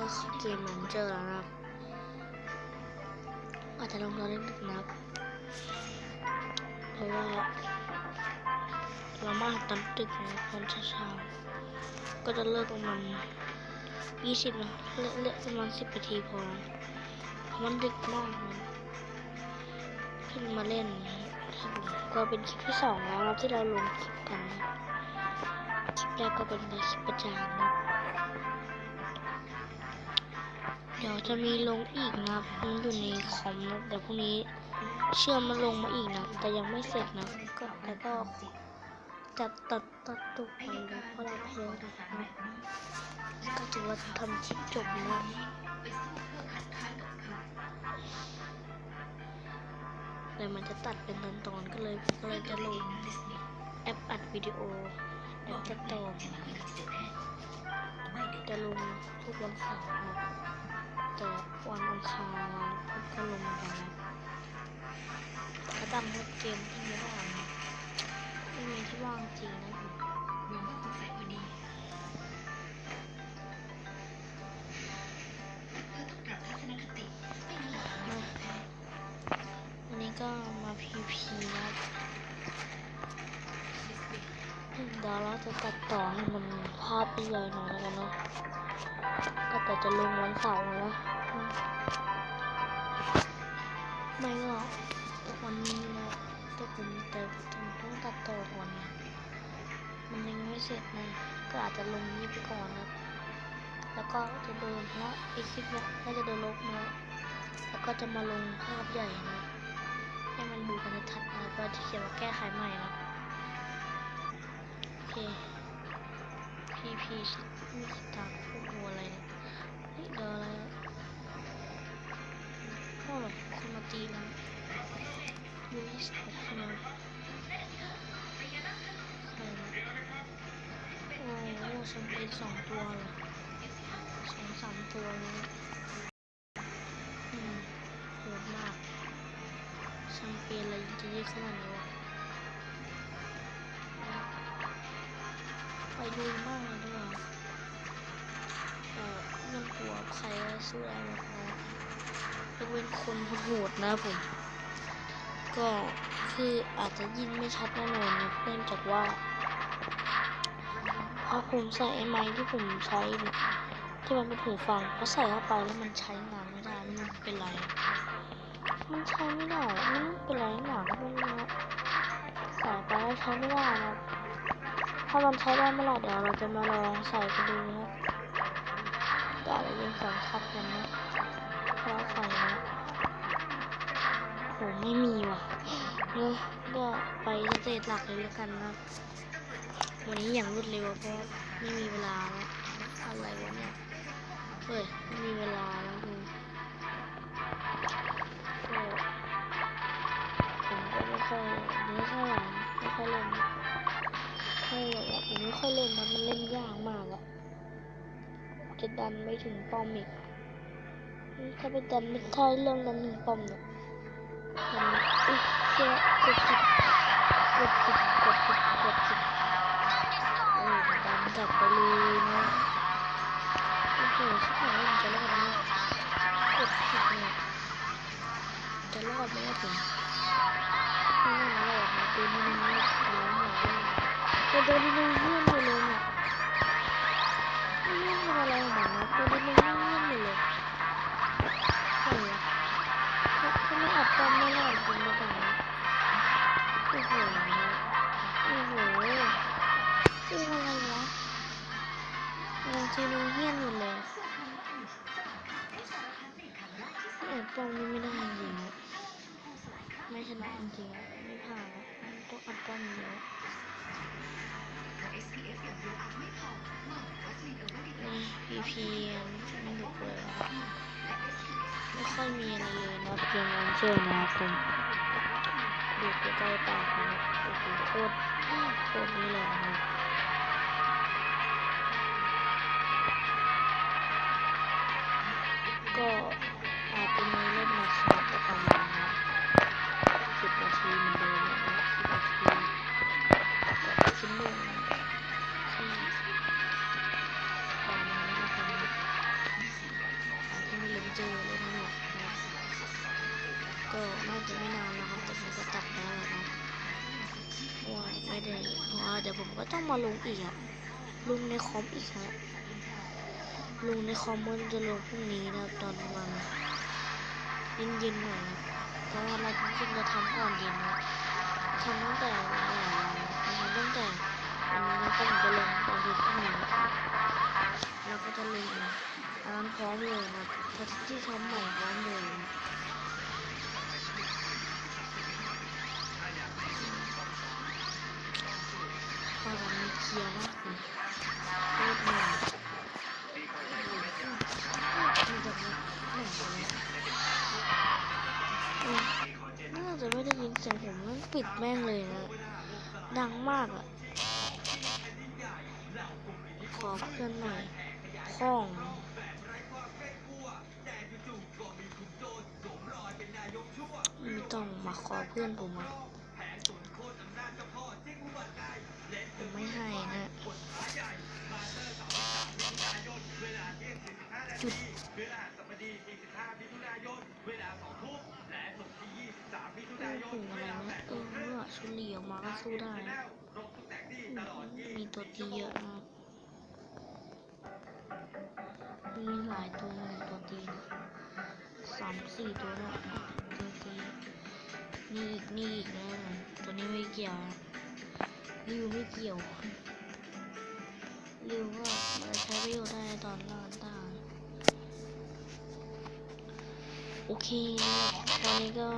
ก็เกมมือนเจอแล้วนะครับอาจจะลงรอเล่นดึกนะครับเพราะว่าเรามาตอนดึกนะตอนเช้าๆก็จะเลิกประมาณยี่สิบนะเลิกเลิกประมาณสิบนาทีพอมันดึกมากนะขึ้นมาเล่นนะครับก็เป็นคลิปที่สองแล้วที่เราลงคลิปกันคลิปแรกก็เป็นในคลิปประจานนะ จะมีลงอีกนะครับมันอยู่ในคอมนะเดี๋ยวพรุ่งนี้เชื่อมมันลงมาอีกนะ แต่ยังไม่เสร็จนะ ก็แต่ก็จะตัดตัดตุกไปนะเพราะเราเพลินนะก็ถือว่าทำคลิปจบนะเลยมันจะตัดเป็นตอนตอนๆก็เลยก็เลยจะลงแอปอัดวิดีโอแอปตัดต่อจะลงทุกวันเสาร์ คารวันพุธก็ลงเหมือนกันนะแล้วตามพวกเกมที่ไม่ว่างนะไม่มีที่ว่างจริงนะผมมาวันนี้ก็มาพีพีนะเดี๋ยวเราจะตัดต่อให้มันภาพใหญ่หน่อยแล้วกันเนาะก็แต่จะลงวันเสาร์แล้ว นเพราะไอคลิปเนี้ยน่าจะโดนลบนะแล้วก็จะมาลงภาพใหญ่นะให้มันดูกันชัดนะก็จะเขียนว่าแก้ไขใหม่นะโอเคพีพีชิมีสตาร์พวกวัวอะไรเนี่ยเฮ้ยเดี๋ยวอะไรอะพ่อแบบคนมาตีมันยูสตกใช่ไมใครนะโอ้โหแชมเปญสองตัวเลย สามตัวเลยอืมโหดมากแชมเปญอะไรจะเยอะขนาดนี้วะไปดูมากเลยดีกว่าเออยังกลัวใครสู้อะไรหมดนะยกเว้นคนโหดนะผม ก็คืออาจจะยินไม่ชัดแน่นอนนะเนื่องจากว่าพอผมใส่ไอ้ไม้ที่ผมใช้เนี่ย ที่มันเป็นหูฟังพอใส่เข้าไปแล้วมันใช้งานไม่ได้ มันเป็นไร มันใช้ไม่ได้ มันเป็นไรหนาก็ไม่รู้นะใส่ไปแล้วใช้ไม่ได้นะถ้ามันใช้ได้เมื่อไหร่เดี๋ยวเราจะมาลองใส่กันดูนะเดี๋ยวเรายังสัมผัสกันนะถ้าเราใส่นะโหไม่มีว่ะเนอะก็ไปสเตจหลักเลยแล้วกันนะวันนี้อย่างรวดเร็วเพราะไม่มีเวลาแล้วอะไรวะเนี่ย ฮ้ยมีเวลาแล้วดูก็ผมก็ไม่ค่อยเนื้อเท่าไหร่นะไม่ค่อยเล่นนะใช่แบบว่าผมไม่ค่อยเล่นนะมันเล่นยากมากอะจะดันไม่ถึงป้อมอีกถ้าไปดันไม่ใช่เรื่องดันถึงป้อมเนี่ยมันอุ๊ยเจ๊กดผิดกดผิดกดผิดกดผิดโอ้ยดันกลับไปเลยนะ อ้โหชิบหายผมจะรอดไหมกดผิดเนี่ยจะรอดไหมเนี่ยผมไม่น่ารอดนะตัวนี้มันไม่ร้องหรอกเลยแต่ตัวนี้มันเงียบหมดเลยเนี่ยไม่เงียบอะไรของมันนะตัวนี้มันเงียบหมดเลยใช่อะถ้าถ้าไม่อัดป้อมไม่รอดจริงหรือเปล่า บางทีมันเงียบหมดเลยแอัดป้อมนี่ไม่ได้จริงๆไม่ชนะจริงๆไม่ผ่านอะต้องอัดป้อมเยอะพีพีไม่ถูกเลยไม่ค่อยมีอะไรเลยนะเกมอันเจอนะครับผมดูใกล้ๆปากนะโอ้โหโคตรโคตรนี่เลยนะ ก็น่าจะไม่นานนะครับแต่ผมก็ตัดได้แล้วนะว่าไม่ได้เพราะเดี๋ยวผมก็ต้องมาลงอีกครับลงในคอมอีกครับลงในคอมมันจะลงพรุ่งนี้นะตอนประาณเย็นๆหน่อยนะเพราะว่าเราจริงๆจะทำก่อนเย็นนะทำตั้งแต่หลายๆวันทำตั้งแต่วันนี้นะก็ผมจะลงตอนเย็นพรุ่งนี้แล้วก็จะลงนะอันนพร้อมเลยนะพอที่ทำใหม่พร้อมเลย อนนี้เคลียร์มากเลยโคตรเหนื่อยมันจะไม่หนักน่าจะไม่ได้ยินเสียงผมมันปิดแม่งเลยนะ ดังมากอะ ขอเพื่อนหน่อยข้องไม่ต้องมาขอเพื่อนผมอะ ผมไม่ให้นะจุดโอ้โหอะไรนะเออเมื่อชุลีออกมาก็สู้ได้มีตัวตีเยอะนะครับมีหลายตัวตัวตีสามสี่ตัวนะตัวตี นี่อีกนี่อีกนะตัวนี้ไม่เกี่ยวนะริวไม่เกี่ยวริวก็มาใช้ประโยชน์ได้ตอนล่างได้โอเคนะครับตอนนี้ก็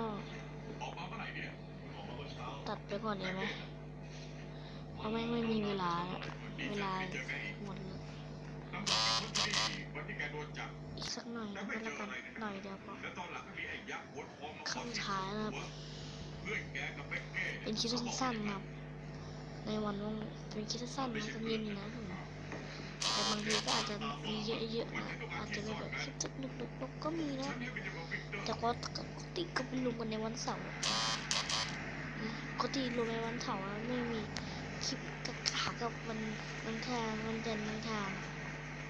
ตัดไปก่อนได้ไหมเพราะแม่งไม่มีเวลาแล้วเวลาหมดเลยอีกสักหน่อยก็แล้วกันหน่อยเดียวพอคำท้ายนะครับ เป็นคลิปสั้นๆนะครับ ในวันว่างเป็นคลิปสั้นๆนะตอนเย็นนี่นะแต่บางทีก็อาจจะมีเยอะๆนะอาจจะเป็นแบบคลิปหนุกๆก็มีนะแต่ว่าปกติก็เป็นลงกันในวันเสาร์นะปกติลงในวันเสาร์ไม่มีคลิปกระขากับวันวันแทนวันจันทร์วันทาน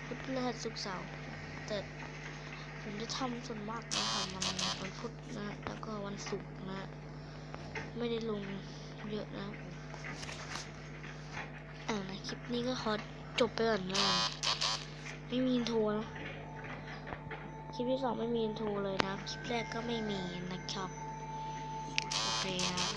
พุธพฤหัสศุกร์เสาร์แต่ผมจะทำส่วนมากนะทำวันวันพุธนะแล้วก็วันศุกร์นะ ไม่ได้ลงเยอะนะอ่านะคลิปนี้ก็ขอจบไปก่อนนะไม่มีอินโทรนะคลิปที่สองไม่มีอินโทรเลยนะ คลิปแรกก็ไม่มีนะครับโอเคนะ